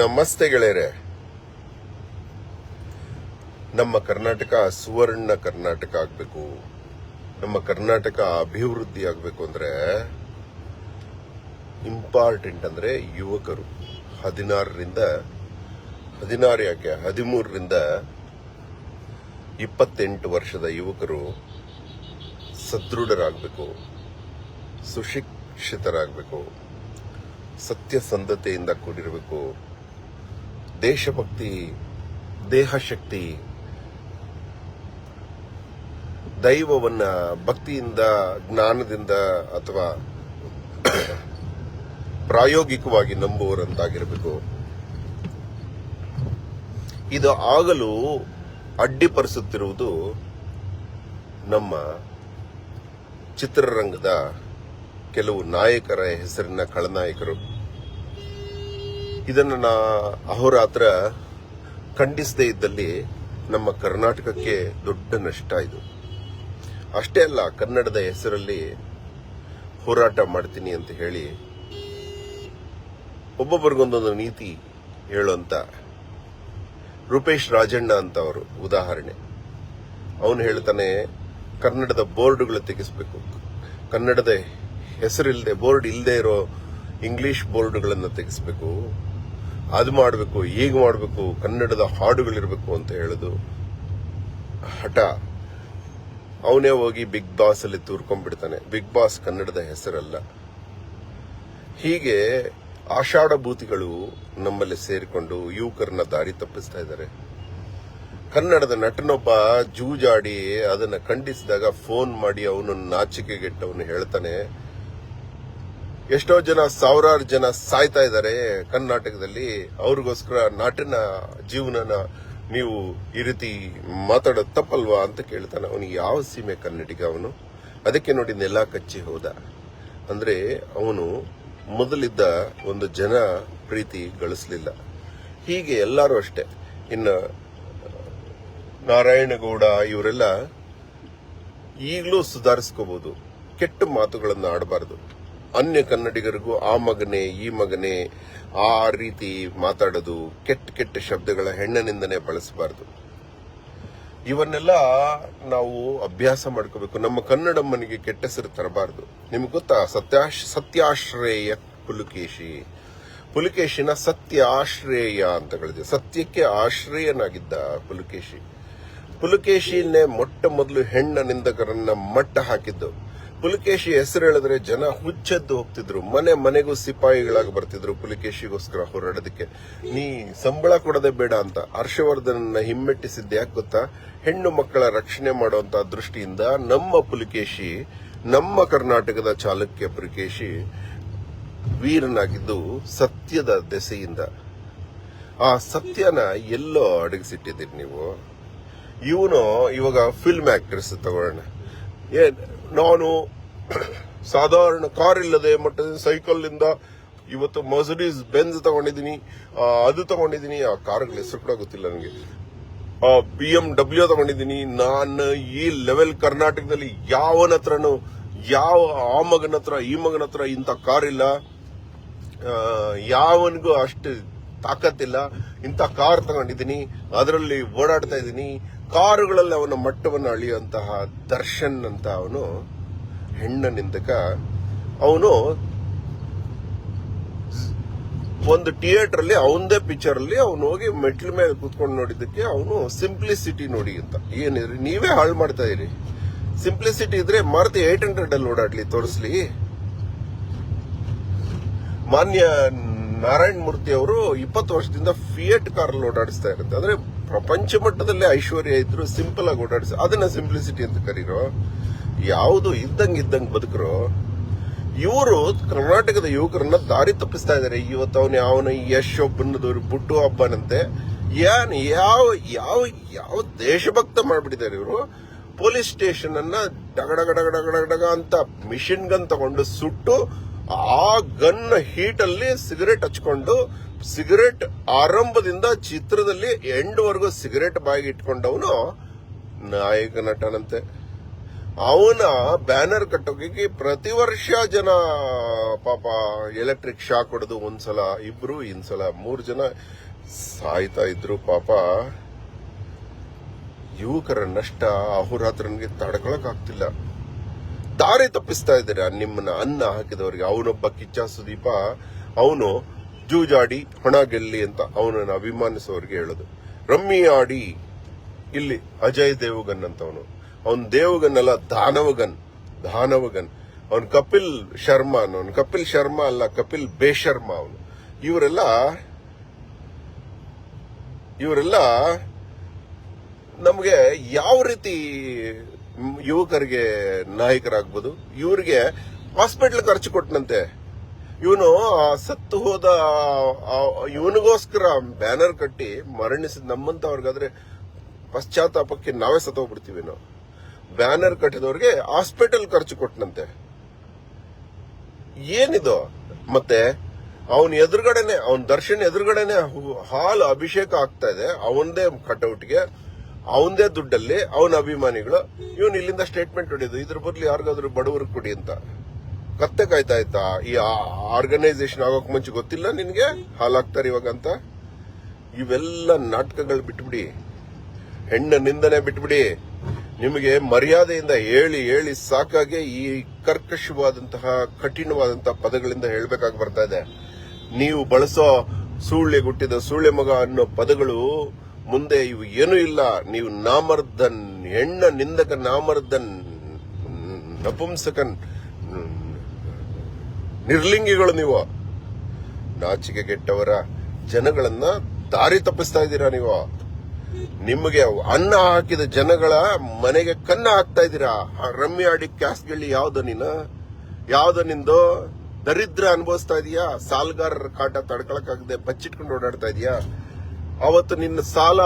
ನಮಸ್ತೆ ಗೆಳೆಯರೆ. ನಮ್ಮ ಕರ್ನಾಟಕ ಸುವರ್ಣ ಕರ್ನಾಟಕ ಆಗಬೇಕು. ನಮ್ಮ ಕರ್ನಾಟಕ ಅಭಿವೃದ್ಧಿ ಆಗಬೇಕು ಅಂದ್ರೆ ಇಂಪಾರ್ಟೆಂಟ್ ಅಂದ್ರೆ ಯುವಕರು. ಹದಿನಾರರಿಂದ, ಹದಿನಾರು ಯಾಕೆ, ಹದಿಮೂರರಿಂದ ಇಪ್ಪತ್ತೆಂಟು ವರ್ಷದ ಯುವಕರು ಸದೃಢರಾಗಬೇಕು, ಸುಶಿಕ್ಷಿತರಾಗಬೇಕು ಸತ್ಯಸಂಧತೆಯಿಂದ ಕೂಡಿರಬೇಕು. ದೇಶಭಕ್ತಿ, ದೇಹಶಕ್ತಿ, ದೈವವನ್ನು ಭಕ್ತಿಯಿಂದ, ಜ್ಞಾನದಿಂದ ಅಥವಾ ಪ್ರಾಯೋಗಿಕವಾಗಿ ನಂಬುವರಂತಾಗಿರಬೇಕು ಇದು ಆಗಲು ಅಡ್ಡಿಪಡಿಸುತ್ತಿರುವುದು ನಮ್ಮ ಚಿತ್ರರಂಗದ ಕೆಲವು ನಾಯಕರ ಹೆಸರಿನ ಖಳನಾಯಕರು. ಇದನ್ನು ನಾ ಅಹೋರಾತ್ರ ಖಂಡಿಸದೇ ಇದ್ದಲ್ಲಿ ನಮ್ಮ ಕರ್ನಾಟಕಕ್ಕೆ ದೊಡ್ಡ ನಷ್ಟ ಇದು. ಅಷ್ಟೇ ಅಲ್ಲ, ಕನ್ನಡದ ಹೆಸರಲ್ಲಿ ಹೋರಾಟ ಮಾಡ್ತೀನಿ ಅಂತ ಹೇಳಿ ಒಬ್ಬೊಬ್ಬರಿಗೊಂದೊಂದು ನೀತಿ ಹೇಳುವಂತ ರೂಪೇಶ್ ರಾಜಣ್ಣ ಅಂತ ಅವರು ಉದಾಹರಣೆ. ಅವನು ಹೇಳ್ತಾನೆ, ಕನ್ನಡದ ಬೋರ್ಡ್ಗಳು ತೆಗೆಸಬೇಕು. ಕನ್ನಡದ ಹೆಸರಿಲ್ಲದೆ ಬೋರ್ಡ್ ಇಲ್ಲದೆ ಇರೋ ಇಂಗ್ಲಿಷ್ ಬೋರ್ಡ್ಗಳನ್ನು ತೆಗೆಸಬೇಕು. ಅದು ಮಾಡಬೇಕು ಈಗ ಮಾಡಬೇಕು, ಕನ್ನಡದ ಹಾಡುಗಳಿರಬೇಕು ಅಂತ ಹೇಳೋದು ಹಠ. ಅವನೇ ಹೋಗಿ ಬಿಗ್ ಬಾಸ್ ಅಲ್ಲಿ ತೂರ್ಕೊಂಡ್ಬಿಡ್ತಾನೆ. ಬಿಗ್ ಬಾಸ್ ಕನ್ನಡದ ಹೆಸರಲ್ಲ. ಹೀಗೆ ಆಷಾಢಭೂತಿಗಳು ನಮ್ಮಲ್ಲಿ ಸೇರಿಕೊಂಡು ಯುವಕರನ್ನ ದಾರಿ ತಪ್ಪಿಸ್ತಾ ಇದ್ದಾರೆ. ಕನ್ನಡದ ನಟನೊಬ್ಬ ಜೂಜಾಡಿ ಅದನ್ನ ಖಂಡಿಸಿದಾಗ ಫೋನ್ ಮಾಡಿ ಅವನನ್ನು ನಾಚಿಕೆಗೆಟ್ಟವನು ಹೇಳ್ತಾನೆ. ಎಷ್ಟೋ ಜನ, ಸಾವಿರಾರು ಜನ ಸಾಯ್ತಾ ಇದ್ದಾರೆ ಕರ್ನಾಟಕದಲ್ಲಿ. ಅವ್ರಿಗೋಸ್ಕರ ನಾಟಿನ ಜೀವನನ ನೀವು ಈ ರೀತಿ ಮಾತಾಡೋದು ತಪ್ಪಲ್ವಾ ಅಂತ ಕೇಳ್ತಾನೆ ಅವನಿಗೆ ಯಾವ ಸೀಮೆ ಕನ್ನಡಿಗ ಅವನು? ಅದಕ್ಕೆ ನೋಡಿ ನೆಲ ಕಚ್ಚಿ ಹೋದ. ಅಂದ್ರೆ ಅವನು ಮೊದಲಿದ್ದ ಒಂದು ಜನ ಪ್ರೀತಿ ಗಳಿಸಲಿಲ್ಲ. ಹೀಗೆ ಎಲ್ಲರೂ ಅಷ್ಟೇ. ಇನ್ನು ನಾರಾಯಣಗೌಡ ಇವರೆಲ್ಲ ಈಗಲೂ ಸುಧಾರಿಸ್ಕೋಬಹುದು ಕೆಟ್ಟ ಮಾತುಗಳನ್ನು ಆಡಬಾರದು. ಅನ್ಯ ಕನ್ನಡಿಗರಿಗೂ ಆ ಮಗನೇ, ಈ ಮಗನೇ ಆ ರೀತಿ ಮಾತಾಡೋದು, ಕೆಟ್ಟ ಕೆಟ್ಟ ಶಬ್ದಗಳ ಹೆಣ್ಣನಿಂದನೇ ಬಳಸಬಾರ್ದು. ಇವನ್ನೆಲ್ಲ ನಾವು ಅಭ್ಯಾಸ ಮಾಡ್ಕೋಬೇಕು. ನಮ್ಮ ಕನ್ನಡಮ್ಮನಿಗೆ ಕೆಟ್ಟ ಹೆಸರು ತರಬಾರ್ದು. ನಿಮ್ಗೆ ಗೊತ್ತಾ? ಸತ್ಯಾಶ್, ಸತ್ಯಾಶ್ರೇಯ ಪುಲುಕೇಶಿ. ಪುಲುಕೇಶಿನ ಸತ್ಯ ಆಶ್ರೇಯ ಅಂತ ಹೇಳಿದೆ ಸತ್ಯಕ್ಕೆ ಆಶ್ರಯನಾಗಿದ್ದ ಪುಲುಕೇಶಿ. ಪುಲುಕೇಶಿನೇ ಮೊಟ್ಟ ಮೊದಲು ಹೆಣ್ಣ ನಿಂದಕರನ್ನ ಮಟ್ಟ ಹಾಕಿದ್ದು. ಪುಲಕೇಶಿ ಹೆಸರು ಹೇಳಿದ್ರೆ ಜನ ಹುಚ್ಚೆದ್ದು ಹೋಗ್ತಿದ್ರು. ಮನೆ ಮನೆಗೂ ಸಿಪಾಯಿಗಳಾಗಿ ಬರ್ತಿದ್ರು ಪುಲಕೇಶಿಗೋಸ್ಕರ ಹೋರಾಡೋದಕ್ಕೆ. ನೀ ಸಂಬಳ ಕೊಡದೆ ಬೇಡ ಅಂತ ಹರ್ಷವರ್ಧನನ್ನ ಹಿಮ್ಮೆಟ್ಟಿಸಿದ್ದೆ ಯಾಕೆ ಗೊತ್ತಾ? ಹೆಣ್ಣು ಮಕ್ಕಳ ರಕ್ಷಣೆ ಮಾಡುವಂತ ದೃಷ್ಟಿಯಿಂದ ನಮ್ಮ ಪುಲಕೇಶಿ, ನಮ್ಮ ಕರ್ನಾಟಕದ ಚಾಲುಕ್ಯ ಪುಲಕೇಶಿ ವೀರನಾಗಿದ್ದು ಸತ್ಯದ ದೆಸೆಯಿಂದ. ಆ ಸತ್ಯನ ಎಲ್ಲೋ ಅಡಗಿಸಿಟ್ಟಿದ್ದೀರಿ ನೀವು. ಇವನು ಇವಾಗ ಫಿಲ್ಮ್ ಆಕ್ಟರ್ಸ್ ತಗೊಳ್ಳೋಣ. ನಾನು ಸಾಧಾರಣ ಕಾರ್ ಇಲ್ಲದೆ ಮತ್ತೆ ಸೈಕಲ್ ಇಂದ ಇವತ್ತು ಮರ್ಸಿಡೀಸ್ ಬೆಂಜ್ ತಗೊಂಡಿದ್ದೀನಿ. ಅದು ತಗೊಂಡಿದ್ದೀನಿ. ಆ ಕಾರ್ಗಳ ಹೆಸರು ಕೂಡ ಗೊತ್ತಿಲ್ಲ ನನಗೆ. ಬಿ ಎಂ ಡಬ್ಲ್ಯೂ ತಗೊಂಡಿದ್ದೀನಿ. ನಾನು ಈ ಲೆವೆಲ್ ಕರ್ನಾಟಕದಲ್ಲಿ ಯಾವನ ಹತ್ರನು, ಯಾವ ಆ ಮಗನ ಹತ್ರ, ಈ ಮಗನ ಹತ್ರ ಇಂಥ ಕಾರ್ ಇಲ್ಲ. ಯಾವನಿಗೂ ಅಷ್ಟು ತಾಕತ್ತಿಲ್ಲ. ಇಂಥ ಕಾರ್ ತಗೊಂಡಿದ್ದೀನಿ. ಅದರಲ್ಲಿ ಓಡಾಡ್ತಾ ಇದ್ದೀನಿ. ಕಾರುಗಳಲ್ಲಿ ಅವನ ಮಟ್ಟವನ್ನು ಅಳಿಯುವಂತಹ ದರ್ಶನ್ ಅಂತ ಅವನು, ಹೆಣ್ಣ ನಿಂದಕ. ಅವನು ಒಂದು ಥಿಯೇಟರ್ ಅಲ್ಲಿ ಅವನದೇ ಪಿಕ್ಚರ್ ಅಲ್ಲಿ ಅವನು ಹೋಗಿ ಮೆಟ್ಲ ಮೇಲೆ ಕೂತ್ಕೊಂಡು ನೋಡಿದ್ದಕ್ಕೆ ಅವನು ಸಿಂಪ್ಲಿಸಿಟಿ ನೋಡಿ ಅಂತ. ಏನಿದ್ರಿ ನೀವೇ ಹಾಳು ಮಾಡ್ತಾ ಇರಿ. ಸಿಂಪ್ಲಿಸಿಟಿ ಇದ್ರೆ ಮಾರುತಿ ಏಟ್ ಹಂಡ್ರೆಡ್ ಅಲ್ಲಿ ಓಡಾಡ್ಲಿ, ತೋರಿಸ್ಲಿ. ಮಾನ್ಯ ನಾರಾಯಣ ಮೂರ್ತಿ ಅವರು ಇಪ್ಪತ್ತು ವರ್ಷದಿಂದ ಫಿಯೇಟ್ ಕಾರ್ ಓಡಾಡಿಸ್ತಾ ಇರುತ್ತೆ. ಅಂದ್ರೆ ಪ್ರಪಂಚ ಮಟ್ಟದಲ್ಲಿ ಐಶ್ವರ್ಯ ಇದ್ರು ಸಿಂಪಲ್ ಆಗಿ ಓಡಾಡಿಸ, ಅದನ್ನ ಸಿಂಪ್ಲಿಸಿಟಿ ಅಂತ ಕರೀರೋ, ಯಾವುದು ಇದ್ದಂಗೆ ಇದ್ದಂಗೆ ಬದುಕರು, ಇವರು ಕರ್ನಾಟಕದ ಯುವಕರನ್ನ ದಾರಿ ತಪ್ಪಿಸ್ತಾ ಇದ್ದಾರೆ ಇವತ್ತು ಅವನು ಅವನ ಯಶ್ ಒಬ್ಬನದವ್ರು ಬುಟ್ಟು ಹಬ್ಬನಂತೆ. ಏನ್ ಯಾವ ಯಾವ ಯಾವ ದೇಶಭಕ್ತ ಮಾಡ್ಬಿಟ್ಟಿದ್ದಾರೆ ಇವರು. ಪೊಲೀಸ್ ಸ್ಟೇಷನ್ ಅನ್ನ ಡಗಡಗಡಗಡಗಡಗ ಡಗಡ ಡಗಡಗ ಅಂತ ಮಿಷಿನ್ ಗನ್ ತಗೊಂಡು ಸುಟ್ಟು ಆ ಗನ್ ಹೀಟ್ ಅಲ್ಲಿ ಸಿಗರೇಟ್ ಹಚ್ಕೊಂಡು ಸಿಗರೇಟ್ ಆರಂಭದಿಂದ ಚಿತ್ರದಲ್ಲಿ ಎಂಡ್ ವರೆಗೂ ಸಿಗರೇಟ್ ಬಾಯಿಗೆ ಇಟ್ಕೊಂಡವನು ನಾಯಕ ನಟನಂತೆ. ಅವನ ಬ್ಯಾನರ್ ಕಟ್ಟೋಕೆ ಪ್ರತಿ ವರ್ಷ ಜನ ಪಾಪ ಎಲೆಕ್ಟ್ರಿಕ್ ಶಾಕ್ ಹೊಡೆದು ಒಂದ್ಸಲ, ಇಬ್ರು ಇನ್ಸಲ ಮೂರು ಜನ ಸಾಯ್ತಾ ಇದ್ರು ಪಾಪ. ಯುವಕರ ನಷ್ಟ ಅಹೋರಾತ್ರನಿಗೆ ತಡ್ಕೊಳಕ್ ಆಗ್ತಿಲ್ಲ ದಾರಿ ತಪ್ಪಿಸ್ತಾ ಇದ್ದಾರೆ ನಿಮ್ಮನ್ನ ಅನ್ನ ಹಾಕಿದವರಿಗೆ. ಅವನೊಬ್ಬ ಕಿಚ್ಚ ಸುದೀಪ, ಅವನು ಜೂಜಾಡಿ, ಹಣ ಗೆಲ್ಲಿ ಅಂತ ಅವನನ್ನ ಅಭಿಮಾನಿಸೋರಿಗೆ ಹೇಳೋದು. ರಮ್ಮಿ ಆಡಿ, ಇಲ್ಲಿ ಅಜಯ್ ದೇವಗನ್ ಅಂತವನು. ಅವನ್ ದೇವಗನ್ ಅಲ್ಲ ದಾನವಗನ್ ದಾನವಗನ್. ಅವನ್ ಕಪಿಲ್ ಶರ್ಮಾ, ಅವನು ಕಪಿಲ್ ಶರ್ಮಾ ಅಲ್ಲ, ಕಪಿಲ್ ಬೇಶರ್ಮಾ ಅವನು. ಇವರೆಲ್ಲ ಇವರೆಲ್ಲ ನಮಗೆ ಯಾವ ರೀತಿ ಯುವಕರಿಗೆ ನಾಯಕರಾಗ್ಬೋದು. ಇವರಿಗೆ ಹಾಸ್ಪಿಟ್ಲ್ ಖರ್ಚು ಕೊಟ್ಟನಂತೆ ಇವನು ಸತ್ತು ಹೋದ ಇವನಿಗೋಸ್ಕರ ಬ್ಯಾನರ್ ಕಟ್ಟಿ ಮರಣಿಸಿದ ನಮ್ಮಂತವ್ರಿಗಾದ್ರೆ ಪಶ್ಚಾತ್ತಾಪಕ್ಕೆ ನಾವೇ ಸತ್ತೋಗ್ಬಿಡ್ತೀವಿ ನಾವು. ಬ್ಯಾನರ್ ಕಟ್ಟಿದವ್ರಿಗೆ ಹಾಸ್ಪಿಟಲ್ ಖರ್ಚು ಕೊಟ್ಟನಂತೆ ಏನಿದು? ಮತ್ತೆ, ಅವನ ಎದುರುಗಡೆನೆ, ಅವನ ದರ್ಶನ್ ಎದುರುಗಡೆನೆ ಹಾಲ್ ಅಭಿಷೇಕ ಆಗ್ತಾ ಇದೆ. ಅವನದೇ ಕಟೌಟ್ಗೆ ಅವನದೇ ದುಡ್ಡಲ್ಲಿ ಅವನ ಅಭಿಮಾನಿಗಳು, ಇವನು ಇಲ್ಲಿಂದ ಸ್ಟೇಟ್ಮೆಂಟ್ ಹೊಡೆಯೋದು, ಇದ್ರ ಬದಲು ಯಾರಿಗಾದ್ರೂ ಬಡವರು ಕೊಡಿ ಅಂತ. ಕತ್ತೆ ಕಾಯ್ತಾ ಇತ್ತಾ ಈ ಆರ್ಗನೈಸೇಷನ್ ಆಗೋಕ್ ಮುಂಚೆ ಗೊತ್ತಿಲ್ಲ ನಿನ್ಗೆ? ಹಾಲಾಗ್ತಾರೆ ಇವಾಗ ಅಂತ? ಇವೆಲ್ಲ ನಾಟಕಗಳು ಬಿಟ್ಬಿಡಿ. ಹೆಣ್ಣ ನಿಂದನೆ ಬಿಟ್ಬಿಡಿ. ನಿಮಗೆ ಮರ್ಯಾದೆಯಿಂದ ಹೇಳಿ ಹೇಳಿ ಸಾಕಾಗೆ ಈ ಕರ್ಕಶವಾದಂತಹ ಕಠಿಣವಾದಂತಹ ಪದಗಳಿಂದ ಹೇಳಬೇಕಾಗಿ ಬರ್ತಾ ಇದೆ. ನೀವು ಬಳಸೋ ಸೂಳ್ಳೆ ಗುಟ್ಟಿದ ಸೂಳ್ಳೆ ಮಗ ಅನ್ನೋ ಪದಗಳು ಮುಂದೆ ಇವು ಏನೂ ಇಲ್ಲ. ನೀವು ನಾಮರ್ದನ್, ಹೆಣ್ಣ ನಿಂದಕ ನಾಮರ್ದನ್, ನಪುಂಸಕನ್, ನಿರ್ಲಿಂಗಿಗಳು ನೀವು. ನಾಚಿಕೆ ಕೆಟ್ಟವರ ಜನಗಳನ್ನ ದಾರಿ ತಪ್ಪಿಸ್ತಾ ಇದ್ದೀರಾ ನೀವು? ನಿಮಗೆ ಅನ್ನ ಹಾಕಿದ ಜನಗಳ ಮನೆಗೆ ಕನ್ನ ಹಾಕ್ತಾ ಇದ್ದೀರಾ? ರಮ್ಯ ಆಡಿ ಕ್ಯಾಸ್ಗಳ್ಳಿ ಯಾವ್ದು ನೀನು? ಯಾವ್ದು ನಿಂದು? ದರಿದ್ರ ಅನುಭವಿಸ್ತಾ ಇದೀಯಾ? ಸಾಲ್ಗಾರರ ಕಾಟ ತಡ್ಕೊಳಕಾಗದೆ ಬಚ್ಚಿಟ್ಕೊಂಡು ಓಡಾಡ್ತಾ ಇದೀಯಾ? ಅವತ್ತು ನಿನ್ನ ಸಾಲ,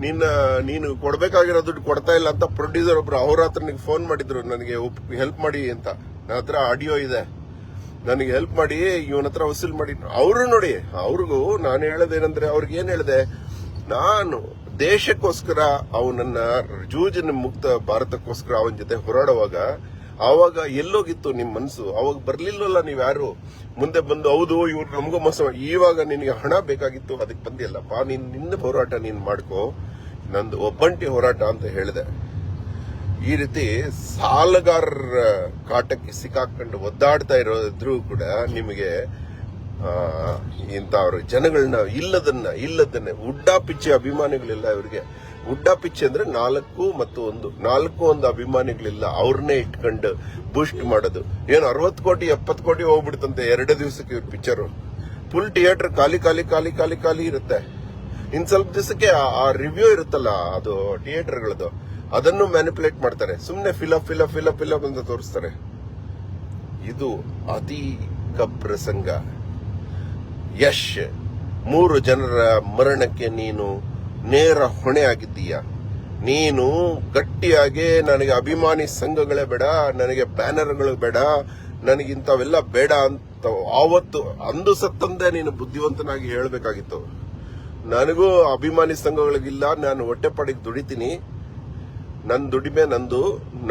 ನಿನ್ನ, ನೀನು ಕೊಡ್ಬೇಕಾಗಿರೋ ದುಡ್ಡು ಕೊಡ್ತಾ ಇಲ್ಲ ಅಂತ ಪ್ರೊಡ್ಯೂಸರ್ ಒಬ್ರು ಅವ್ರ ಹತ್ರ ನಿಂಗೆ ಫೋನ್ ಮಾಡಿದ್ರು. ನನಗೆ ಹೆಲ್ಪ್ ಮಾಡಿ ಅಂತ. ನನ್ನ ಹತ್ರ ಆಡಿಯೋ ಇದೆ. ನನಗೆ ಹೆಲ್ಪ್ ಮಾಡಿ, ಇವನ ಹತ್ರ ವಸೂಲ್ ಮಾಡಿ. ಅವರು ನೋಡಿ, ಅವ್ರಿಗೂ ನಾನು ಹೇಳೋದೇನಂದ್ರೆ ಅವ್ರಿಗೆ ಏನ್ ಹೇಳಿದೆ? ನಾನು ದೇಶಕ್ಕೋಸ್ಕರ ಅವನನ್ನ ಜೂಜಿನ ಮುಕ್ತ ಭಾರತಕ್ಕೋಸ್ಕರ ಅವನ ಜೊತೆ ಹೋರಾಡುವಾಗ ಆವಾಗ ಎಲ್ಲೋಗಿತ್ತು ನಿಮ್ ಮನಸ್ಸು ಅವಾಗ ಬರ್ಲಿಲ್ಲಲ್ಲ ನೀವು ಯಾರು? ಮುಂದೆ ಬಂದು, ಹೌದು, ಇವ್ರು ನಮಗೂ ಮೋಸ ಇವಾಗ ನಿನಗೆ ಹಣ ಬೇಕಾಗಿತ್ತು ಅದಕ್ಕೆ ಬಂದಿಲ್ಲಪ್ಪ ನೀನ್, ನಿನ್ನ ಹೋರಾಟ ನೀನ್ ಮಾಡ್ಕೋ. ನಂದು ಒಬ್ಬಂಟಿ ಹೋರಾಟ ಅಂತ ಹೇಳಿದೆ. ಈ ರೀತಿ ಸಾಲಗಾರರ ಕಾಟಕ್ಕೆ ಸಿಕ್ಕಾಕೊಂಡು ಒದ್ದಾಡ್ತಾ ಇರೋದ್ರೂ ಕೂಡ ನಿಮಗೆ ಇಂಥ ಇಂಥವ್ರ ಜನಗಳನ್ನ ಇಲ್ಲದನ್ನ ಇಲ್ಲದನ್ನ ಉಡ್ಡಾಪಿಚ್ಚೆ ಅಭಿಮಾನಿಗಳಿಲ್ಲ ಇವರಿಗೆ. ಉಡ್ಡಾಪಿಚ್ಚೆ ಅಂದ್ರೆ ನಾಲ್ಕು ಮತ್ತು ಒಂದು. ನಾಲ್ಕು ಒಂದು ಅಭಿಮಾನಿಗಳಿಲ್ಲ. ಅವ್ರನ್ನೇ ಇಟ್ಕೊಂಡು ಬೂಸ್ಟ್ ಮಾಡೋದು. ಏನು ಅರವತ್ತು ಕೋಟಿ, ಎಪ್ಪತ್ತು ಕೋಟಿ ಹೋಗ್ಬಿಡ್ತಂತೆ ಎರಡು ದಿವಸಕ್ಕೆ ಇವ್ರ ಪಿಕ್ಚರು ಫುಲ್ ಥಿಯೇಟರ್ ಖಾಲಿ ಖಾಲಿ ಖಾಲಿ ಖಾಲಿ ಖಾಲಿ ಇರುತ್ತೆ. ಇನ್ ಸ್ವಲ್ಪ ದಿವಸಕ್ಕೆ ಆ- ಆ ರಿವ್ಯೂ ಇರುತ್ತಲ್ಲ, ಅದು ಥಿಯೇಟರ್ಗಳದ್ದು ಅದನ್ನು ಮ್ಯಾನಿಪುಲೇಟ್ ಮಾಡ್ತಾರೆ. ಸುಮ್ಮನೆ ಫಿಲಪ್ ಫಿಲಪ್ ಫಿಲಪ್ ಫಿಲಪ್ ಅಂತ ತೋರಿಸ್ತಾರೆ. ಇದು ಅತಿ ಪ್ರಸಂಗ ಯಶ್, ಮೂರು ಜನರ ಮರಣಕ್ಕೆ ನೀನು ನೇರ ಹೊಣೆ ಆಗಿದ್ದೀಯ? ನೀನು ಗಟ್ಟಿಯಾಗಿ ನನಗೆ ಅಭಿಮಾನಿ ಸಂಘಗಳೇ ಬೇಡ, ನನಗೆ ಬ್ಯಾನರ್ಗಳು ಬೇಡ ನನಗಿಂತವೆಲ್ಲ ಬೇಡ ಅಂತ ಆವತ್ತು ಅಂದು ಸತ್ತಂದೆ ನೀನು ಬುದ್ಧಿವಂತನಾಗಿ ಹೇಳಬೇಕಾಗಿತ್ತು. ನನಗೂ ಅಭಿಮಾನಿ ಸಂಘಗಳಿಗಿಲ್ಲ, ನಾನು ಹೊಟ್ಟೆಪಾಡಿಗೆ ದುಡಿತೀನಿ. ನನ್ನ ದುಡಿಮೆ ನಂದು,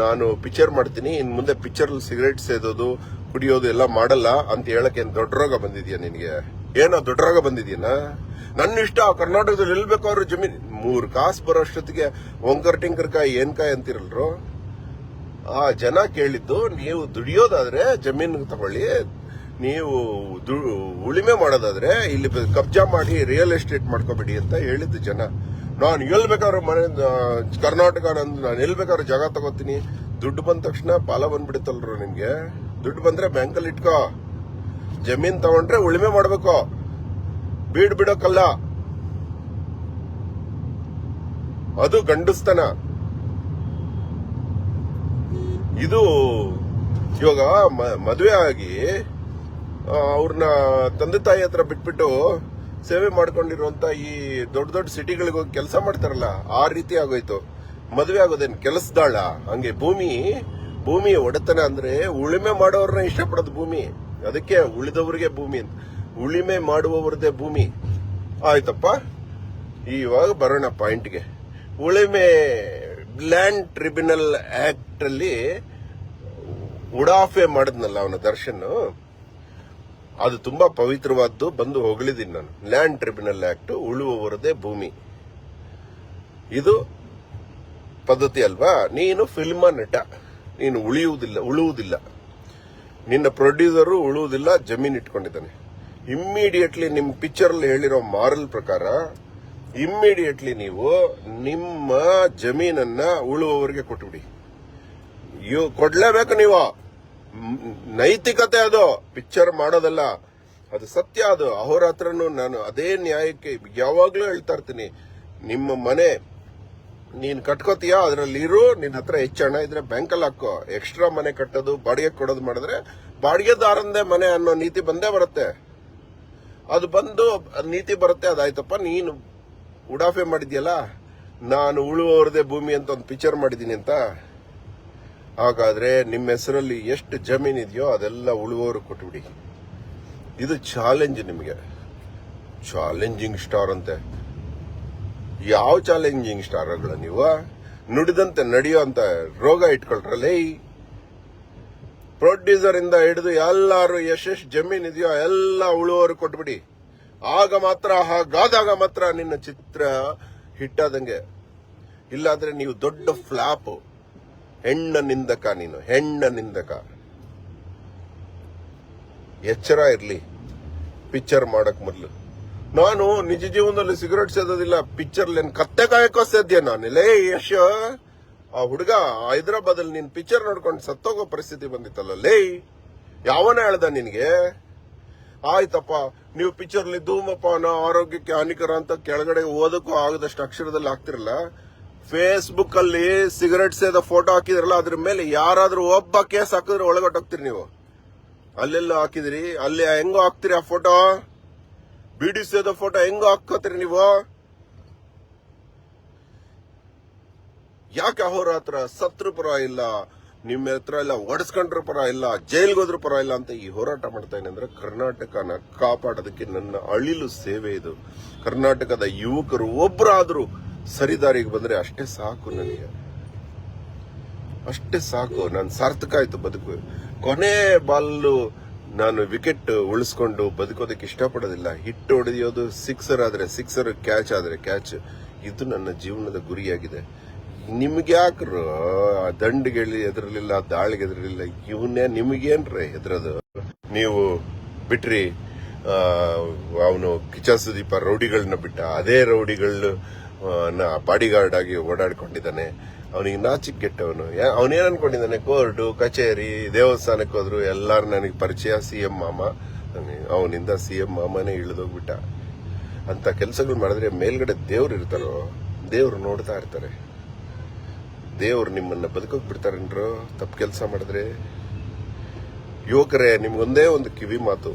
ನಾನು ಪಿಕ್ಚರ್ ಮಾಡ್ತೀನಿ ಇನ್ನು ಮುಂದೆ ಪಿಕ್ಚರ್ ಸಿಗರೇಟ್ ಸೇದೋದು, ಕುಡಿಯೋದು ಎಲ್ಲ ಮಾಡಲ್ಲ ಅಂತ ಹೇಳಕ್ಕೆ ದೊಡ್ಡ ರೋಗ ಬಂದಿದ್ಯಾ ನಿನಗೆ? ಏನೋ ದೊಡ್ಡ ರೋಗ ಬಂದಿದ್ಯನಾ? ನನ್ನ ಇಷ್ಟ ಕರ್ನಾಟಕದಲ್ಲಿ ಎಲ್ಲಿ ಅವ್ರ ಜಮೀನ್. ಮೂರು ಕಾಸು ಬರೋಷ್ಟೊತ್ತಿಗೆ ಒಂಕರ್ ಟಿಂಕರ್ಕಾಯಿ ಏನ್ಕಾಯಿ ಅಂತಿರಲ್ರು? ಆ ಜನ ಕೇಳಿದ್ದು, ನೀವು ದುಡಿಯೋದಾದ್ರೆ ಜಮೀನು ತಗೊಳ್ಳಿ, ನೀವು ಉಳಿಮೆ ಮಾಡೋದಾದ್ರೆ ಇಲ್ಲಿ ಕಬ್ಜಾ ಮಾಡಿ ರಿಯಲ್ ಎಸ್ಟೇಟ್ ಮಾಡ್ಕೋಬೇಡಿ ಅಂತ ಹೇಳಿದ್ದು ಜನ. ನಾನು ಹೇಳ್ಬೇಕಾದ್ರೆ ಬೇಕಾದ್ರೂ ಮನೆ ಕರ್ನಾಟಕ ನಂದು, ನಾನು ಹೇಳ್ಬೇಕಾದ್ರೆ ಬೇಕಾದ್ರೂ ಜಾಗ ತಗೋತೀನಿ. ದುಡ್ಡು ಬಂದ ತಕ್ಷಣ ಪಾಲ ಬಂದ್ಬಿಡುತ್ತಲ್ರು ನಿಮಗೆ? ದುಡ್ಡು ಬಂದ್ರೆ ಬ್ಯಾಂಕಲ್ಲಿ ಇಟ್ಕೋ. ಜಮೀನ್ ತಗೊಂಡ್ರೆ ಉಳಿಮೆ ಮಾಡ್ಬೇಕು. ಬೀಡ್ ಬಿಡೋಕಲ್ಲ ಅದು ಗಂಡಸ್ತನ. ಇದು ಇವಾಗ ಮದುವೆ ಆಗಿ ಅವ್ರನ್ನ ತಂದೆ ತಾಯಿ ಹತ್ರ ಬಿಟ್ಬಿಟ್ಟು ಸೇವೆ ಮಾಡ್ಕೊಂಡಿರುವಂತ ಈ ದೊಡ್ಡ ದೊಡ್ಡ ಸಿಟಿಗಳಿಗೆ ಹೋಗಿ ಕೆಲಸ ಮಾಡ್ತಾರಲ್ಲ, ಆ ರೀತಿ ಆಗೋಯ್ತು. ಮದುವೆ ಆಗೋದೇನು ಕೆಲಸದಾಳ? ಹಂಗೆ ಭೂಮಿ ಭೂಮಿ ಒಡೆತನ ಅಂದ್ರೆ ಉಳುಮೆ ಮಾಡೋರ್ನ ಇಷ್ಟಪಡೋದು ಭೂಮಿ. ಅದಕ್ಕೆ ಉಳಿದವರಿಗೆ ಭೂಮಿ ಅಂತ. ಉಳಿಮೆ ಮಾಡುವವರದೇ ಭೂಮಿ. ಆಯ್ತಪ್ಪ? ಇವಾಗ ಬರೋಣ ಪಾಯಿಂಟ್ಗೆ ಉಳಿಮೆ ಲ್ಯಾಂಡ್ ಟ್ರಿಬ್ಯುನಲ್ ಆಕ್ಟ್ ಅಲ್ಲಿ ಉಡಾಫೆ ಮಾಡಿದ್ನಲ್ಲ ಅವನ ದರ್ಶನ್. ಅದು ತುಂಬಾ ಪವಿತ್ರವಾದ್ದು, ಬಂದು ಹೊಗಳಿದ್ದೀನಿ ನಾನು. ಲ್ಯಾಂಡ್ ಟ್ರಿಬ್ಯುನಲ್ ಆಕ್ಟ್, ಉಳುವವರದೇ ಭೂಮಿ. ಇದು ಪದ್ಧತಿ ಅಲ್ವಾ? ನೀನು ಫಿಲ್ಮ ನಟ. ನೀನು ಉಳಿಯುವುದಿಲ್ಲ, ಉಳುವುದಿಲ್ಲ. ನಿನ್ನ ಪ್ರೊಡ್ಯೂಸರು ಉಳುವುದಿಲ್ಲ, ಜಮೀನ್ ಇಟ್ಕೊಂಡಿದ್ದಾನೆ. ಇಮ್ಮಿಡಿಯೇಟ್ಲಿ ನಿಮ್ಮ ಪಿಕ್ಚರ್ ಹೇಳಿರೋ ಮಾರಲ್ ಪ್ರಕಾರ ಇಮ್ಮಿಡಿಯೇಟ್ಲಿ ನೀವು ನಿಮ್ಮ ಜಮೀನನ್ನ ಉಳುವವರಿಗೆ ಕೊಟ್ಬಿಡಿ ಇವ್ ಕೊಡ್ಲೇಬೇಕು ನೀವು. ನೈತಿಕತೆ ಅದು. ಪಿಕ್ಚರ್ ಮಾಡೋದಲ್ಲ. ಅದು ಸತ್ಯ ಅದು. ಅಹೋರಾತ್ರನು ನಾನು ಅದೇ ನ್ಯಾಯಕ್ಕೆ ಯಾವಾಗ್ಲೂ ಹೇಳ್ತಾ ಇರ್ತೀನಿ. ನಿಮ್ಮ ಮನೆ ನೀನ್ ಕಟ್ಕೋತೀಯ? ಅದರಲ್ಲಿ ಇರು. ನಿನ್ನ ಹತ್ರ ಹೆಚ್ಚು ಹಣ ಇದ್ರೆ ಬ್ಯಾಂಕಲ್ಲಿ ಹಾಕೋ. ಎಕ್ಸ್ಟ್ರಾ ಮನೆ ಕಟ್ಟೋದು, ಬಾಡಿಗೆ ಕೊಡೋದು ಮಾಡಿದ್ರೆ, ಬಾಡಿಗೆದಾರಂದೇ ಮನೆ ಅನ್ನೋ ನೀತಿ ಬಂದೇ ಬರುತ್ತೆ. ಅದು ಬಂದು ನೀತಿ ಬರುತ್ತೆ, ಅದಾಯ್ತಪ್ಪ. ನೀನು ಉಡಾಫೆ ಮಾಡಿದ್ಯಲ್ಲ, ನಾನು ಉಳುವವರದೇ ಭೂಮಿ ಅಂತ ಒಂದು ಪಿಕ್ಚರ್ ಮಾಡಿದ್ದೀನಿ ಅಂತ. ಹಾಗಾದ್ರೆ ನಿಮ್ಮ ಹೆಸರಲ್ಲಿ ಎಷ್ಟು ಜಮೀನ್ ಇದೆಯೋ ಅದೆಲ್ಲ ಉಳುವವರು ಕೊಟ್ಬಿಡಿ. ಇದು ಚಾಲೆಂಜ್ ನಿಮಗೆ. ಚಾಲೆಂಜಿಂಗ್ ಸ್ಟಾರ್ ಅಂತೆ. ಯಾವ ಚಾಲೆಂಜಿಂಗ್ ಸ್ಟಾರ್ಗಳ ನೀವು? ನುಡಿದಂತೆ ನಡೆಯೋ ಅಂತ ರೋಗ ಇಟ್ಕೊಳ್ರಲ್ಲೇ. ಪ್ರೊಡ್ಯೂಸರ್ ಇಂದ ಹಿಡಿದು ಎಲ್ಲಾರು ಯಶಸ್, ಜಮೀನ್ ಇದೆಯೋ ಎಲ್ಲ ಉಳುವರು ಕೊಟ್ಬಿಡಿ. ಆಗ ಮಾತ್ರ ಹಾಗಾದಾಗ ಮಾತ್ರ ನಿನ್ನ ಚಿತ್ರ ಹಿಟ್ಟಾದಂಗೆ ಇಲ್ಲಾಂದ್ರೆ ನೀವು ದೊಡ್ಡ ಫ್ಲಾಪ್ ಹೆಣ್ಣ ನಿಂದಕ ನೀನು, ಹೆಣ್ಣ ನಿಂದಕ. ಎಚ್ಚರ ಇರ್ಲಿ. ಪಿಕ್ಚರ್ ಮಾಡಕ್ ಮೊದಲು. ನಾನು ನಿಜ ಜೀವನದಲ್ಲಿ ಸಿಗರೇಟ್ ಸೇದೋದಿಲ್ಲ ಪಿಕ್ಚರ್ ಏನ್ ಕತ್ತೆ ಕಾಯಕೋ ಸೇದ್ಯ ಲೇ ಯಶ. ಆ ಹುಡುಗ ಹೈದರಾಬಾದ್ ಅಲ್ಲಿ ನೀನ್ ಪಿಕ್ಚರ್ ನೋಡ್ಕೊಂಡು ಸತ್ತೋಗೋ ಪರಿಸ್ಥಿತಿ ಬಂದಿತ್ತಲ್ಲ, ಲೇ, ಯಾವನ ಹೇಳ್ದ ನಿನ್ಗೆ? ಆಯ್ತಪ್ಪ, ನೀವು ಪಿಕ್ಚರ್ ಅಲ್ಲಿ ಧೂಮಪಾನ, ಆರೋಗ್ಯಕ್ಕೆ ಹಾನಿಕರ ಅಂತ ಕೆಳಗಡೆ ಓದಕ್ಕೂ ಆಗದಷ್ಟು ಅಕ್ಷರದಲ್ಲಿ ಆಗ್ತಿರಲ್ಲ ಫೇಸ್ಬುಕ್ ಅಲ್ಲಿ ಸಿಗರೆಟ್ ಸೇದ ಫೋಟೋ ಹಾಕಿದ್ರಲ್ಲ, ಅದ್ರ ಮೇಲೆ ಯಾರಾದ್ರೂ ಒಬ್ಬ ಕೇಸ್ ಹಾಕಿದ್ರೆ ಒಳಗೊಟ್ಟೋಗ್ತೀರಿ ನೀವು. ಅಲ್ಲೆಲ್ಲ ಹಾಕಿದಿರಿ, ಅಲ್ಲಿ ಹೆಂಗೋ ಹಾಕ್ತಿರಿ ಆ ಫೋಟೋ ಬಿಡಿ ಸೇದ ಫೋಟೋ ಹೆಂಗೋ ಹಾಕೋತೀರಿ ನೀವು? ಯಾಕೆ ಅಹೋರಾತ್ರ ಸತ್ರ ಪರ ಇಲ್ಲ, ನಿಮ್ಮ ಹತ್ರ ಎಲ್ಲ ಒಡಿಸ್ಕೊಂಡ್ರ ಪರ ಇಲ್ಲ ಜೈಲ್ಗೆ ಹೋದ್ರ ಪರ ಇಲ್ಲ ಅಂತ ಈ ಹೋರಾಟ ಮಾಡ್ತಾ ಇದ್ದೀನಿ ಅಂದ್ರೆ ಕರ್ನಾಟಕನ ಕಾಪಾಡೋದಕ್ಕೆ ನನ್ನ ಅಳಿಲು ಸೇವೆ ಇದು. ಕರ್ನಾಟಕದ ಯುವಕರು ಒಬ್ಬರಾದ್ರೂ ಸರಿದಾರಿಗೆ ಬಂದ್ರೆ ಅಷ್ಟೇ ಸಾಕು ನನಗೆ. ಅಷ್ಟೇ ಸಾಕು. ನಾನು ಸಾರ್ಥಕ ಆಯ್ತು ಬದುಕು. ಕೊನೆ ಬಾಲು ನಾನು ವಿಕೆಟ್ ಉಳಿಸ್ಕೊಂಡು ಬದುಕೋದಕ್ಕೆ ಇಷ್ಟಪಡೋದಿಲ್ಲ. ಹಿಟ್ ಹೊಡೆದಿಯೋದು ಸಿಕ್ಸರ್ ಆದ್ರೆ ಸಿಕ್ಸರ್ ಕ್ಯಾಚ್ ಆದ್ರೆ ಕ್ಯಾಚ್ ಇದು ನನ್ನ ಜೀವನದ ಗುರಿಯಾಗಿದೆ. ನಿಮ್ಗೆ ಯಾಕ್ರು? ದಂಡಿಗೆ ಎದುರಲಿಲ್ಲ, ದಾಳಿಗೆ ಎದುರಲಿಲ್ಲ ಇವನ್ನೇ ನಿಮಗೇನ್ರಿ ಹೆದ್ರದು ನೀವು ಬಿಟ್ರಿ ಅವನು ಕಿಚ ಸುದೀಪ ರೌಡಿಗಳನ್ನ ಬಿಟ್ಟ, ಅದೇ ರೌಡಿಗಳು ಬಾಡಿಗಾರ್ಡ್ ಆಗಿ ಓಡಾಡ್ಕೊಂಡಿದ್ದಾನೆ. ಅವನಿಗೆ ನಾಚಿಕ್ ಗೆಟ್ಟವನು ಅವನೇನ್ ಅನ್ಕೊಂಡಿದ್ದಾನೆ? ಕೋರ್ಟು, ಕಚೇರಿ, ದೇವಸ್ಥಾನಕ್ಕೆ ಹೋದ್ರು ಎಲ್ಲಾರು ನನಗೆ ಪರಿಚಯ, ಸಿ ಎಂ ಮಾಮ. ಅವನಿಂದ ಸಿ ಎಂ ಮಾಮನೇ ಇಳಿದೋಗ್ಬಿಟ್ಟ. ಅಂತ ಕೆಲಸಗಳು ಮಾಡಿದ್ರೆ ಮೇಲ್ಗಡೆ ದೇವ್ರು ಇರ್ತಾರೋ? ದೇವ್ರು ನೋಡ್ತಾ ಇರ್ತಾರೆ. ದೇವ್ರು ನಿಮ್ಮನ್ನು ಬದುಕೋಕೆ ಬಿಡ್ತಾರೇನ್ರು ತಪ್ಪು ಕೆಲಸ ಮಾಡಿದ್ರೆ? ಯುವಕರೇ, ನಿಮ್ಗೊಂದೇ ಒಂದು ಕಿವಿ ಮಾತು.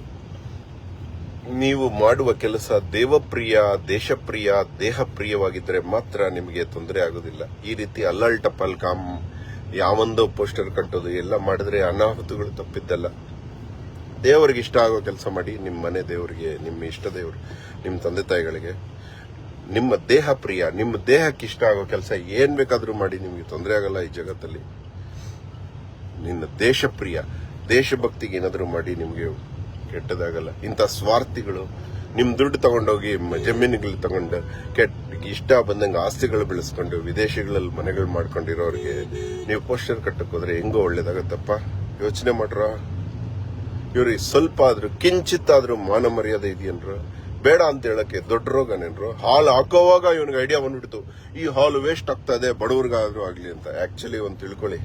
ನೀವು ಮಾಡುವ ಕೆಲಸ ದೇವಪ್ರಿಯ, ದೇಶಪ್ರಿಯ, ದೇಹಪ್ರಿಯವಾಗಿದ್ದರೆ ಮಾತ್ರ ನಿಮಗೆ ತೊಂದರೆ ಆಗೋದಿಲ್ಲ. ಈ ರೀತಿ ಅಲ್ಲಲ್ ಕಾಮ್ ಯಾವೊಂದೋ ಪೋಸ್ಟರ್ ಕಟ್ಟೋದು, ಎಲ್ಲ ಮಾಡಿದ್ರೆ ಅನಾಹುತಗಳು ತಪ್ಪಿದ್ದಲ್ಲ. ದೇವರಿಗೆ ಇಷ್ಟ ಆಗೋ ಕೆಲಸ ಮಾಡಿ ನಿಮ್ಮ ಮನೆ ದೇವರಿಗೆ, ನಿಮ್ಮ ಇಷ್ಟ ದೇವರು, ನಿಮ್ಮ ತಂದೆ ತಾಯಿಗಳಿಗೆ. ನಿಮ್ಮ ದೇಹ ಪ್ರಿಯ, ನಿಮ್ಮ ದೇಹಕ್ಕೆ ಇಷ್ಟ ಆಗೋ ಕೆಲಸ ಏನ್ ಬೇಕಾದ್ರೂ ಮಾಡಿ, ನಿಮಗೆ ತೊಂದರೆ ಆಗಲ್ಲ ಈ ಜಗತ್ತಲ್ಲಿ. ನಿನ್ನ ದೇಶಪ್ರಿಯ ದೇಶಭಕ್ತಿಗೆ ಏನಾದರೂ ಮಾಡಿ, ನಿಮಗೆ ಕೆಟ್ಟದಾಗಲ್ಲ. ಇಂಥ ಸ್ವಾರ್ಥಿಗಳು ನಿಮ್ಮ ದುಡ್ಡು ತಗೊಂಡೋಗಿ ಜಮೀನುಗಳು ತಗೊಂಡು ಕೆಟ್ಟ ಇಷ್ಟ ಬಂದಂಗೆ ಆಸ್ತಿಗಳು ಬೆಳೆಸ್ಕೊಂಡು, ವಿದೇಶಗಳಲ್ಲಿ ಮನೆಗಳು ಮಾಡ್ಕೊಂಡಿರೋರಿಗೆ ನೀವು ಪೋಸ್ಟರ್ ಕಟ್ಟಕ್ಕೆ ಹೋದ್ರೆ ಹೆಂಗೋ ಒಳ್ಳೇದಾಗತ್ತಪ್ಪ. ಯೋಚನೆ ಮಾಡ್ರ. ಇವ್ರಿಗೆ ಸ್ವಲ್ಪ ಆದ್ರೂ, ಕಿಂಚಿತ್ತಾದರೂ ಮಾನ ಮರ್ಯಾದೆ ಇದೆಯನ್ರು. ಬೇಡ ಅಂತ ಹೇಳಕ್ಕೆ ದೊಡ್ಡ ರೋಗನೇನ್ರು ಹಾಲು ಹಾಕೋವಾಗ ಇವನಿಗೆ ಐಡಿಯಾ ಬಂದ್ಬಿಡ್ತು. ಈ ಹಾಲು ವೇಸ್ಟ್ ಆಗ್ತಾ ಇದೆ, ಬಡವ್ರಿಗಾದ್ರೂ ಆಗಲಿ ಅಂತ. ಆಕ್ಚುಲಿ ಒಂದು ತಿಳ್ಕೊಳ್ಳಿ.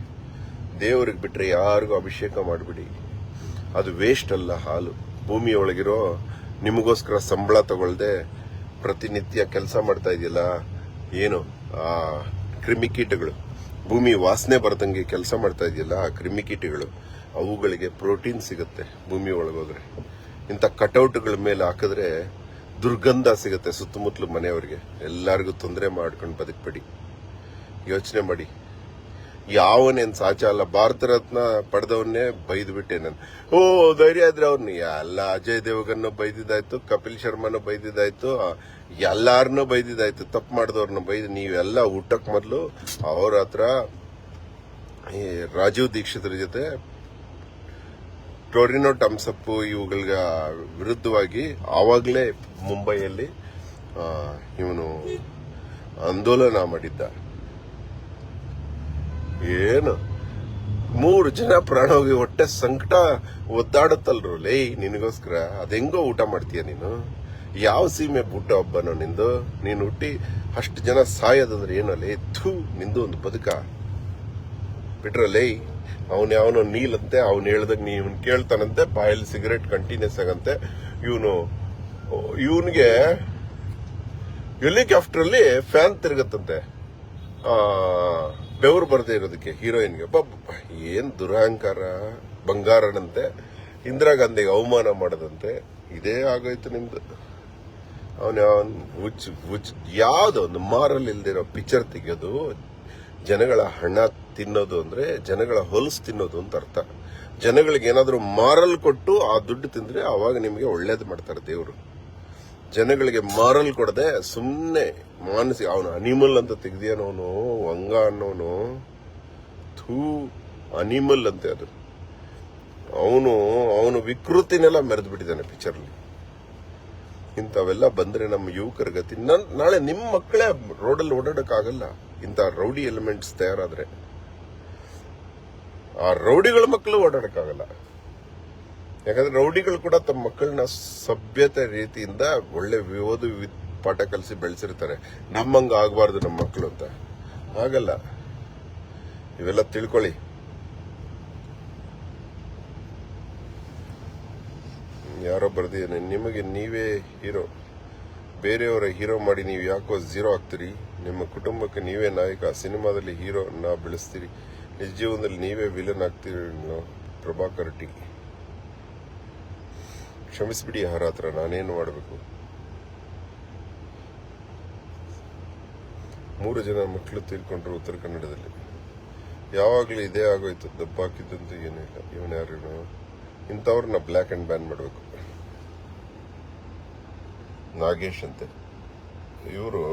ದೇವ್ರಿಗೆ ಬಿಟ್ಟರೆ ಯಾರಿಗೂ ಅಭಿಷೇಕ ಮಾಡಿಬಿಡಿ. ಅದು ವೇಸ್ಟ್ ಅಲ್ಲ ಹಾಲು. ಭೂಮಿಯೊಳಗಿರೋ ನಿಮಗೋಸ್ಕರ ಸಂಬಳ ತಗೊಳ್ದೆ ಪ್ರತಿನಿತ್ಯ ಕೆಲಸ ಮಾಡ್ತಾ ಇದೆಯಲ್ಲ? ಏನು? ಆ ಕ್ರಿಮಿಕೀಟಗಳು. ಭೂಮಿ ವಾಸನೆ ಬರದಂಗೆ ಕೆಲಸ ಮಾಡ್ತಾ ಇದೆಯಲ್ಲ ಆ ಕ್ರಿಮಿಕೀಟಗಳು. ಅವುಗಳಿಗೆ ಪ್ರೋಟೀನ್ ಸಿಗುತ್ತೆ ಭೂಮಿ ಒಳಗೋದ್ರೆ ಇಂಥ ಕಟೌಟ್ಗಳ ಮೇಲೆ ಹಾಕಿದ್ರೆ ದುರ್ಗಂಧ ಸಿಗುತ್ತೆ ಸುತ್ತಮುತ್ತಲು ಮನೆಯವರಿಗೆ. ಎಲ್ಲರಿಗೂ ತೊಂದರೆ ಮಾಡ್ಕೊಂಡು ಬದುಕ್ಬೇಡಿ. ಯೋಚನೆ ಮಾಡಿ. ಯಾವನೇನು ಸಾಚ ಅಲ್ಲ, ಭಾರತ ರತ್ನ ಪಡೆದವನ್ನೇ ಬೈದು ಬಿಟ್ಟೆ ನಾನು. ಓ, ಧೈರ್ಯ ಆದ್ರೆ ಅವ್ರನ್ನ ಎಲ್ಲ ಅಜಯ್ ದೇವಗನ್ನು ಬೈದಿದ್ದಾಯ್ತು, ಕಪಿಲ್ ಶರ್ಮಾನ ಬೈದಿದ್ದಾಯ್ತು ಎಲ್ಲಾರನ್ನೂ ಬೈದಿದ್ದಾಯ್ತು, ತಪ್ಪು ಮಾಡಿದವ್ರನ್ನ ಬೈದು, ನೀವೆಲ್ಲ ಊಟಕ್ಕೆ ಮೊದಲು ಅವ್ರ ಹತ್ರ ರಾಜೀವ್ ದೀಕ್ಷಿತರ ಜೊತೆ ಟೊರಿನೋ ಟಮ್ಸಪ್ ಇವುಗಳ ವಿರುದ್ಧವಾಗಿ ಆವಾಗಲೇ ಮುಂಬೈಯಲ್ಲಿ ಇವನು ಆಂದೋಲನ ಮಾಡಿದ್ದ. ಏನು? ಮೂರು ಜನ ಪ್ರಾಣ ಹೋಗಿ ಹೊಟ್ಟೆ ಸಂಕಟ ಒದ್ದಾಡುತ್ತಲ್ರು? ಲೇ ನಿನಗೋಸ್ಕರ ಅದೆಂಗೋ ಊಟ ಮಾಡ್ತೀಯ ನೀನು? ಯಾವ ಸೀಮೆ ಬುಟ್ಟ ಹಬ್ಬನೋ ನಿಂದು? ನೀನು ಹುಟ್ಟಿ ಅಷ್ಟು ಜನ ಸಾಯೋದಂದ್ರೆ ಏನೋ? ಲೇ ಥೂ, ನಿಂದು ಒಂದು ಬದುಕ. ಬಿಟ್ರಲ್ಲೇ ಅವನ್ ಯಾವನೋ ನೀಲಂತೆ, ಅವ್ನು ಹೇಳ್ದಾಗ ನೀ ಇವ್ನು ಕೇಳ್ತಾನಂತೆ, ಬಾಯಲ್ಲಿ ಸಿಗರೇಟ್ ಕಂಟಿನ್ಯೂಸ್ ಆಗಂತೆ. ಇವನು, ಇವನಿಗೆ ಹೆಲಿಕಾಪ್ಟರ್ ಅಲ್ಲಿ ಫ್ಯಾನ್ ತಿರುಗತ್ತಂತೆ. ಬೆವರು ಬರದೇ ಇರೋದಕ್ಕೆ, ಹೀರೋಯಿನ್ಗೆ. ಬಬ್ಬ ಏನ್ ದುರಹಂಕಾರ. ಬಂಗಾರನಂತೆ. ಇಂದಿರಾ ಗಾಂಧಿಗೆ ಅವಮಾನ ಮಾಡದಂತೆ. ಇದೇ ಆಗೋಯ್ತು ನಿಮ್ದು. ಅವನ ಹುಚ್ಚ ಹುಚ್ಚ, ಯಾವುದೋ ಒಂದು ಮಾರಲ್ ಇಲ್ದಿರೋ ಪಿಕ್ಚರ್ ತೆಗೆಯೋದು, ಜನಗಳ ಹಣ ತಿನ್ನೋದು ಅಂದ್ರೆ ಜನಗಳ ಹೊಲಸು ತಿನ್ನೋದು ಅಂತ ಅರ್ಥ. ಜನಗಳಿಗೆ ಏನಾದರೂ ಮಾರಲ್ ಕೊಟ್ಟು ಆ ದುಡ್ಡು ತಿಂದ್ರೆ ಅವಾಗ ನಿಮಗೆ ಒಳ್ಳೇದು ಮಾಡ್ತಾರೆ ದೇವರು. ಜನಗಳಿಗೆ ಮಾರಲ್ ಕೊಡದೆ ಸುಮ್ಮನೆ ಮಾನಸಿಕ ಅವನು ಅನಿಮಲ್ ಅಂತ ತೆಗ್ದಿಯನೋನು ವಂಗ ಅನ್ನೋನು, ಥೂ ಅನಿಮಲ್ ಅಂತೆ ಅದು. ಅವನು ಅವನು ವಿಕೃತಿನೆಲ್ಲ ಮೆರೆದು ಬಿಟ್ಟಿದ್ದಾನೆ ಪಿಕ್ಚರ್ಲಿ ಇಂಥವೆಲ್ಲ ಬಂದ್ರೆ ನಮ್ಮ ಯುವಕರ ಗತಿ. ನಾಳೆ ನಿಮ್ಮ ಮಕ್ಕಳೇ ರೋಡಲ್ಲಿ ಓಡಾಡೋಕ್ಕಾಗಲ್ಲ. ಇಂಥ ರೌಡಿ ಎಲಿಮೆಂಟ್ಸ್ ತಯಾರಾದ್ರೆ. ಆ ರೌಡಿಗಳ ಮಕ್ಕಳು ಓಡಾಡಕ್ಕಾಗಲ್ಲ. ಯಾಕಂದ್ರೆ ರೌಡಿಗಳು ಕೂಡ ತಮ್ಮ ಮಕ್ಕಳನ್ನ ಸಭ್ಯತೆ ರೀತಿಯಿಂದ ಒಳ್ಳೆ ಓದು ಪಾಠ ಕಲಿಸಿ ಬೆಳೆಸಿರ್ತಾರೆ. ನಮ್ಮಂಗ ಆಗಬಾರ್ದು ನಮ್ಮ ಮಕ್ಕಳು ಅಂತ. ಆಗಲ್ಲ ಇವೆಲ್ಲ ತಿಳ್ಕೊಳ್ಳಿ. ಯಾರೋ ಬರ್ದಿದ್ದಾನೆ, ನಿಮಗೆ ನೀವೇ ಹೀರೋ. ಬೇರೆಯವರ ಹೀರೋ ಮಾಡಿ ನೀವು ಯಾಕೋ ಝೀರೋ ಆಗ್ತೀರಿ? ನಿಮ್ಮ ಕುಟುಂಬಕ್ಕೆ ನೀವೇ ನಾಯಕ. ಸಿನಿಮಾದಲ್ಲಿ ಹೀರೋ ನಾ ಬೆಳೆಸ್ತೀರಿ. ನಿಜ ಜೀವನದಲ್ಲಿ ನೀವೇ ವಿಲನ್ ಆಗ್ತೀರಿ ಪ್ರಭಾಕರ್ ಟಿ ಕ್ಷಮಿಸ್ಬಿಡಿ ಯಾರ ಹತ್ರ, ನಾನೇನು ಮಾಡಬೇಕು? ಮೂರು ಜನ ಮಕ್ಕಳು ತೀರ್ಕೊಂಡ್ರು ಉತ್ತರ ಕನ್ನಡದಲ್ಲಿ. ಯಾವಾಗಲೂ ಇದೇ ಆಗೋಯ್ತು, ದಬ್ಬಾಕಿದ್ದಂತೂ ಏನೂ ಇಲ್ಲ. ಇವನ್ ಯಾರು ಇಂಥವ್ರನ್ನ ಬ್ಲ್ಯಾಕ್ ಅಂಡ್ ಬ್ಯಾನ್ ಮಾಡಬೇಕು. ನಾಗೇಶ್ ಅಂತೆ. ಇವರು